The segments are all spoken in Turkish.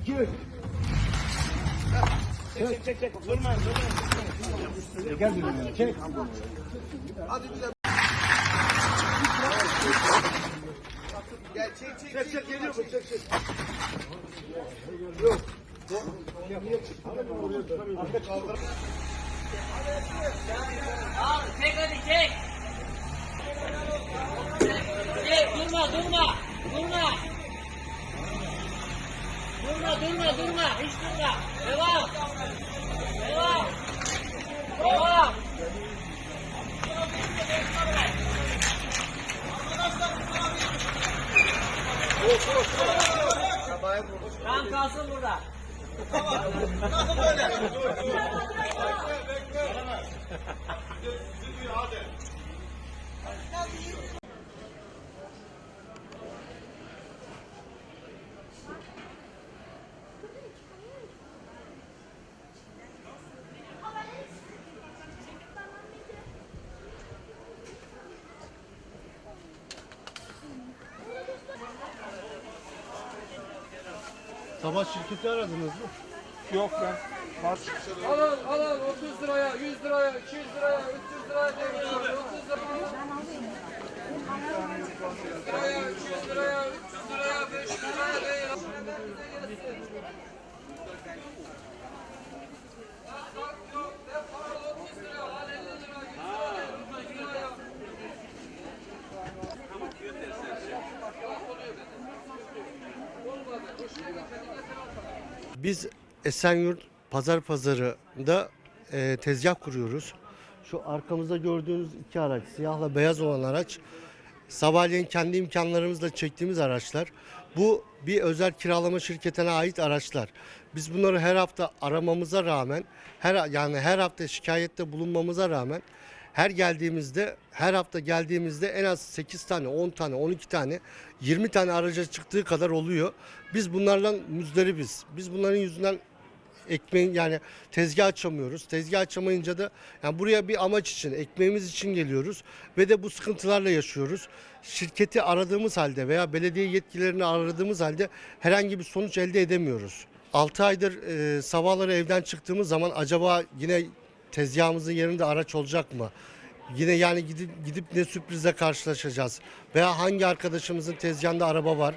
iki, üç. Çek çek çek. Durma durma. Gel yana, çek. Gel çek çek. Çek çek geliyor bu çek çek. Al çek hadi çek. Çek durma. Durma. Durma durma. Hiç durma. Devam. Devam. Devam. Kan kalsın burada. Sabah şirketi aradınız mı? Yok ben. Bas. Alın alın 30 liraya, 100 liraya, 200 liraya, 300 liraya deviriyor. 30 liraya. 100 liraya, 200 Biz Esenyurt Pazar Pazarı'nda e, tezgah kuruyoruz. Şu arkamızda gördüğünüz iki araç, siyahla beyaz olan araç, sabahleyin kendi imkanlarımızla çektiğimiz araçlar. Bu bir özel kiralama şirketine ait araçlar. Biz bunları her hafta aramamıza rağmen, her yani her hafta şikayette bulunmamıza rağmen her geldiğimizde, her hafta geldiğimizde en az 8 tane, 10 tane, 12 tane, 20 tane araca çıktığı kadar oluyor. Biz bunlardan müzdaribiz. Biz bunların yüzünden ekmeğin yani tezgah açamıyoruz. Tezgah açamayınca da yani buraya bir amaç için, ekmeğimiz için geliyoruz ve de bu sıkıntılarla yaşıyoruz. Şirketi aradığımız halde veya belediye yetkililerini aradığımız halde herhangi bir sonuç elde edemiyoruz. 6 aydır e, sabahları evden çıktığımız zaman acaba yine tezgahımızın yerinde araç olacak mı? Yine yani gidip, gidip ne sürprizle karşılaşacağız? Veya hangi arkadaşımızın tezgahında araba var?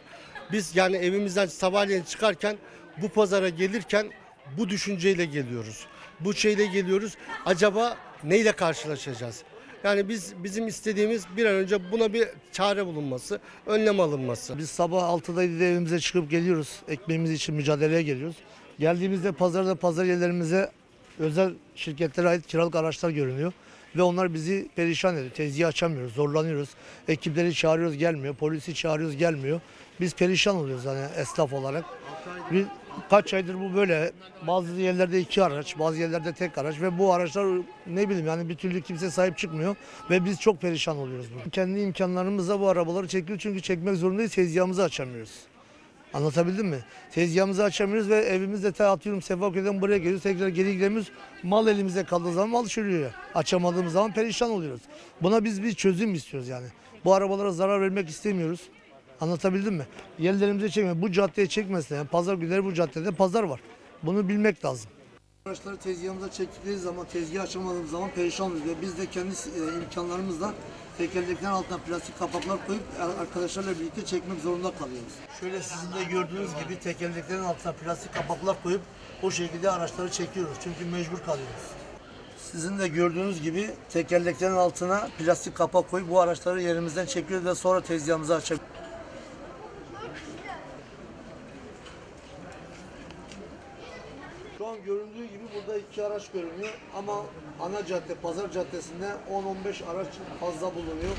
Biz yani evimizden sabahleyin çıkarken bu pazara gelirken bu düşünceyle geliyoruz. Bu şeyle geliyoruz. Acaba neyle karşılaşacağız? Yani biz bizim istediğimiz bir an önce buna bir çare bulunması, önlem alınması. Biz sabah 6'da 7'de evimize çıkıp geliyoruz. Ekmeğimiz için mücadeleye geliyoruz. Geldiğimizde pazarda pazar yerlerimize özel şirketlere ait kiralık araçlar görünüyor. Ve onlar bizi perişan ediyor. Tezgah açamıyoruz, zorlanıyoruz. Ekipleri çağırıyoruz gelmiyor, polisi çağırıyoruz gelmiyor. Biz perişan oluyoruz hani esnaf olarak. Bir, kaç aydır bu böyle. Bazı yerlerde iki araç, bazı yerlerde tek araç ve bu araçlar ne bileyim yani bir türlü kimse sahip çıkmıyor ve biz çok perişan oluyoruz. Burada. Kendi imkanlarımızla bu arabaları çekiyoruz çünkü çekmek zorundayız, tezgahımızı açamıyoruz. Anlatabildim mi? Tezgahımızı açamıyoruz ve evimizde te atıyorum Sefaköy'den buraya geliyoruz. Tekrar geri gidemiyoruz. Mal elimizde kaldığı zaman mal çürüyor. Açamadığımız zaman perişan oluyoruz. Buna biz bir çözüm istiyoruz yani. Bu arabalara zarar vermek istemiyoruz. Anlatabildim mi? Yerlerimize çekme. Bu caddeye çekmesin. Yani pazar günleri bu caddede pazar var. Bunu bilmek lazım. Araçları tezgahımıza çektikleri zaman, tezgah açamadığımız zaman perişan oluyoruz. Biz de kendi e, imkanlarımızla tekerleklerin altına plastik kapaklar koyup arkadaşlarla birlikte çekmek zorunda kalıyoruz. Şöyle sizin de gördüğünüz gibi tekerleklerin altına plastik kapaklar koyup o şekilde araçları çekiyoruz. Çünkü mecbur kalıyoruz. Sizin de gördüğünüz gibi tekerleklerin altına plastik kapak koyup bu araçları yerimizden çekiyoruz ve sonra tezgahımızı açabiliyoruz. Şu an göründüğü gibi burada iki araç görünüyor ama ana cadde, pazar caddesinde 10-15 araç fazla bulunuyor.